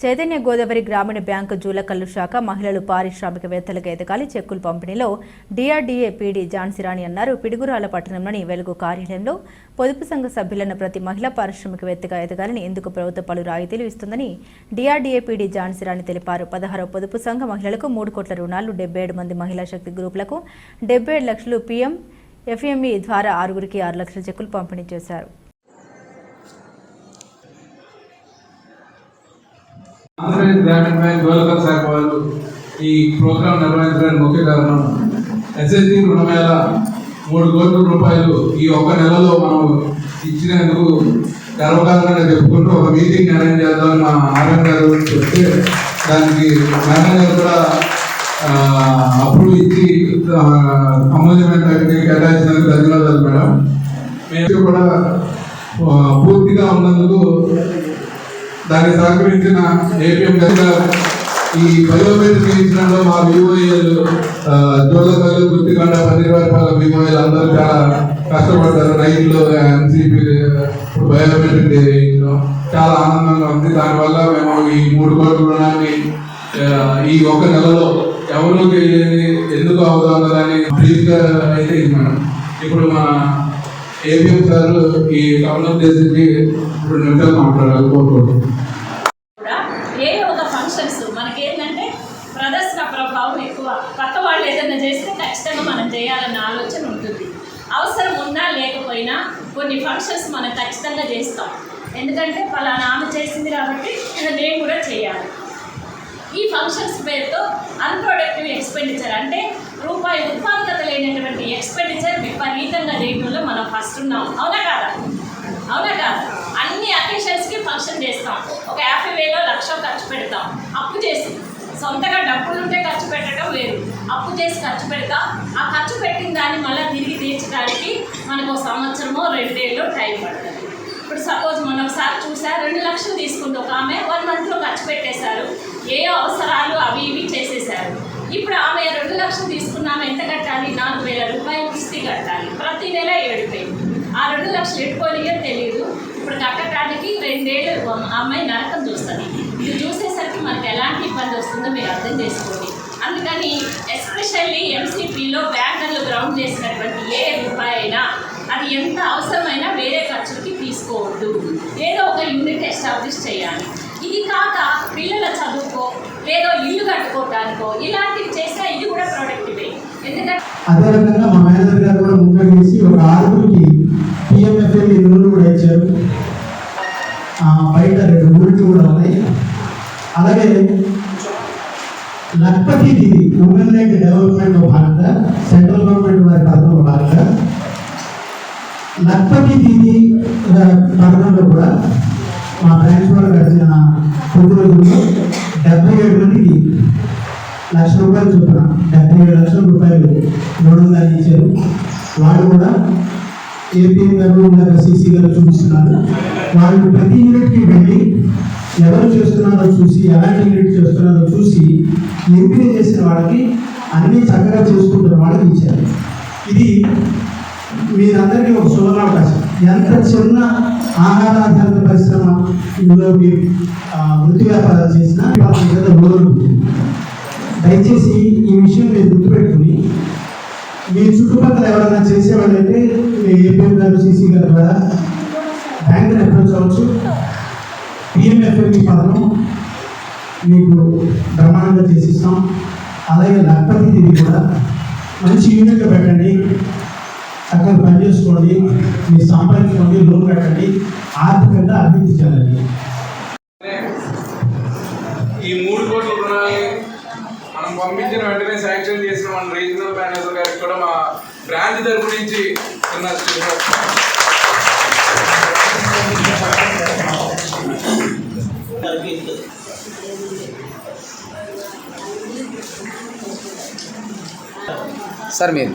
చైతన్య గోదావరి గ్రామీణ బ్యాంకు జూలకల్లు శాఖ మహిళలు పారిశ్రామికవేత్తలకు ఎదగాలి చెక్కుల పంపిణీలో డిఆర్డీఏ పీడీ జాన్సిరాణి అన్నారు. పిడుగురాల పట్టణంలోని వెలుగు కార్యాలయంలో పొదుపు సంఘ సభ్యులను ప్రతి మహిళా పారిశ్రామికవేత్తగా ఎదగాలని ఎందుకు ప్రభుత్వం పలు రాయితీలు ఇస్తుందని డిఆర్డీఏ పీడీ జాన్సిరాణి తెలిపారు. పదహారు పొదుపు సంఘ మహిళలకు మూడు కోట్ల రుణాలు డెబ్బై ఏడు మంది మహిళా శక్తి గ్రూపులకు డెబ్బై ఏడు లక్షలు పీఎం ఎఫ్ఎంఈ ద్వారా ఆరుగురికి ఆరు లక్షల చెక్కులు పంపిణీ చేశారు. ఆంధ్రప్రదేశ్ గ్రామీణ బ్యాంక్ డెవలపర్ శాఖ వాళ్ళు ఈ ప్రోగ్రాం నిర్వహించడానికి ముఖ్య కారణం ఎస్ఎస్సి రుణమేళ మూడు కోట్ల రూపాయలు ఈ ఒక్క నెలలో మనం ఇచ్చినందుకు గర్వకారణంగా చెప్పుకుంటూ ఒక మీటింగ్ అరేంజ్ చేద్దామని మా ఆర్ఎం గారు చెప్తే దానికి మేడం గారు కూడా అప్రూవ్ ఇచ్చి సంబంధమైన కేటాయించినందుకు ధన్యవాదాలు మేడం. మేము కూడా పూర్తిగా ఉన్నందుకు దాన్ని సహకరించిన ఏపీఎం గారు ఈ బయోమెట్రిక్ ఇచ్చినలో మా వివోఏలు జోలకల్లు గుర్తికొండ పన్నీర్వారిపాల వివోఏలు అందరూ చాలా కష్టపడ్డారు. నైట్లో ఎంసీపీ బయోమెట్రిక్ చేయించడం చాలా ఆనందంగా ఉంది. దానివల్ల మేము ఈ మూడు కోట్ల రుణాన్ని ఈ ఒక నెలలో ఎవరు ఎందుకు అవుతుందని బ్రీఫ్గా అయితే ఇది మేడం. ఇప్పుడు మా ఏపీఎం సార్ ఈ కమలం ఉద్దేశించి ఇప్పుడు నిమిషాలు మాట్లాడాలి కోరుకుంటున్నాను ఏ ఒక ఫంక్షన్స్ మనకి ఏంటంటే ప్రదర్శన ప్రభావం ఎక్కువ. పక్క వాళ్ళు ఏదైనా చేస్తే ఖచ్చితంగా మనం చేయాలన్న ఆలోచన ఉంటుంది. అవసరం ఉన్నా లేకపోయినా కొన్ని ఫంక్షన్స్ మనం ఖచ్చితంగా చేస్తాం. ఎందుకంటే పలానా ఆమె చేసింది కాబట్టి నేను కూడా చేయాలి. ఈ ఫంక్షన్స్ పేరుతో అన్ప్రొడక్టివ్ ఎక్స్పెండిచర్ అంటే రూపాయి ఉత్పాదకత లేనటువంటి ఎక్స్పెండిచర్ విపరీతంగా చేయడంలో మనం ఫస్ట్ ఉన్నాం అవునా కాదా? అవునా కాదా? అన్ని అకేషన్స్కి ఫంక్షన్ చేస్తాం. ఒక యాభై వేలో లక్ష ఖర్చు పెడతాం. అప్పు చేసి. సొంతగా డబ్బులు ఉంటే ఖర్చు పెట్టడం లేదు అప్పు చేసి ఖర్చు పెడతాం. ఆ ఖర్చు పెట్టిన దాన్ని మళ్ళీ తిరిగి తీర్చడానికి మనకు ఒక సంవత్సరమో రెండేళ్ళు టైం పడుతుంది. ఇప్పుడు సపోజ్ మనం ఒకసారి చూసా రెండు లక్షలు తీసుకుంటే ఒక ఆమె వన్ మంత్లో ఖర్చు పెట్టేశారు ఏ అవసరాలు అవి ఇవి చేసేసారు ఇప్పుడు ఆమె తీసుకున్నాను ఎంత కట్టాలి? నాలుగు వేల రూపాయలు కిస్తీ కట్టాలి. ప్రతి నెల ఏడు వేలు. ఆ రెండు లక్షలు ఎట్టుకోనియో తెలియదు ఇప్పుడు కట్టడానికి రెండేళ్ళు అమ్మాయి నరకం చూస్తుంది. ఇది చూసేసరికి మనకు ఎలాంటి ఇబ్బంది వస్తుందో మీరు అర్థం చేసుకోండి. అందుకని ఎస్పెషల్లీ ఎంసీపీలో బ్యాంకర్లు గ్రౌండ్ చేసినటువంటి ఏ రూపాయి అయినా అది ఎంత అవసరమైనా వేరే ఖర్చులకి తీసుకోవద్దు. ఏదో ఒక యూనిట్ ఎస్టాబ్లిష్ చేయాలి. ఇది కాక పిల్లల చదువుకో లేదో ఇల్లు కట్టుకోవటానికో ఇలాంటి చేస్తే ఇది కూడా ప్రొడక్టివే ఎందుకంటే అదే రకంగా మా మేనేజర్ గారు కూడా ముందడిగేసి ఒక ఆరుగురికి పిఎంఎఫ్ఎల్ లోన్లు కూడా ఇచ్చారు. బయట రెండు ఊరికి కూడా ఉన్నాయి. అలాగే Lakhpati Didi women light development భాగంగా సెంట్రల్ గవర్నమెంట్ వారి పథకంలో భాగంగా లక్పతి దీది పథకంలో కూడా మా బ్రాంచ్ గారు లక్ష రూపాయలు చొప్పున డెబ్బై ఏడు లక్షల రూపాయలు రుణంగా ఇచ్చారు. వాళ్ళు కూడా ఏపీఎం గారు లేదా సీసీ గారు చూపిస్తున్నారు. వాళ్ళు ప్రతి యూనిట్కి వెళ్ళి ఎవరు చేస్తున్నారో చూసి ఎలాంటి యూనిట్ చేస్తున్నారో చూసి ఎంపిక చేసిన వాళ్ళకి అన్ని చక్కగా చేసుకుంటున్న వాళ్ళకి ఇచ్చారు. ఇది మీరందరికీ ఒక సువర్ణావకాశం ఎంత చిన్న ఆహారాధారిత పరిశ్రమలో మీరు వృత్తి వ్యాపారాలు చేసినా వాళ్ళ మీద ఉంటుంది. దయచేసి ఈ విషయం మీరు గుర్తుపెట్టుకుని మీ చుట్టుపక్కల ఎవరైనా చేసేవాళ్ళైతే మీ ఏపీఎం గారు సీసీ గారి ద్వారా బ్యాంకుని అప్రోచ్ అవ్వచ్చు పిఎంఎఫ్ఎంఈ పథకం మీకు బ్రహ్మాండంగా చేసిస్తాం. అలాగే లక్పతి తిరిగి కూడా మంచి యూనిట్ పెట్టండి. అక్కడ పని చేసుకోండి. మీరు సంపాదించుకోండి లోన్ పెట్టండి ఆర్థికంగా అభివృద్ధి చెందండి. ఈ మూడు కోట్ల పంపించిన వెంటనే శాంక్షన్ చేసిన మన రీజనల్ మేనేజర్ గారికి కూడా మా బ్రాంచ్ తరపు నుంచి చిన్న సార్ మీరు.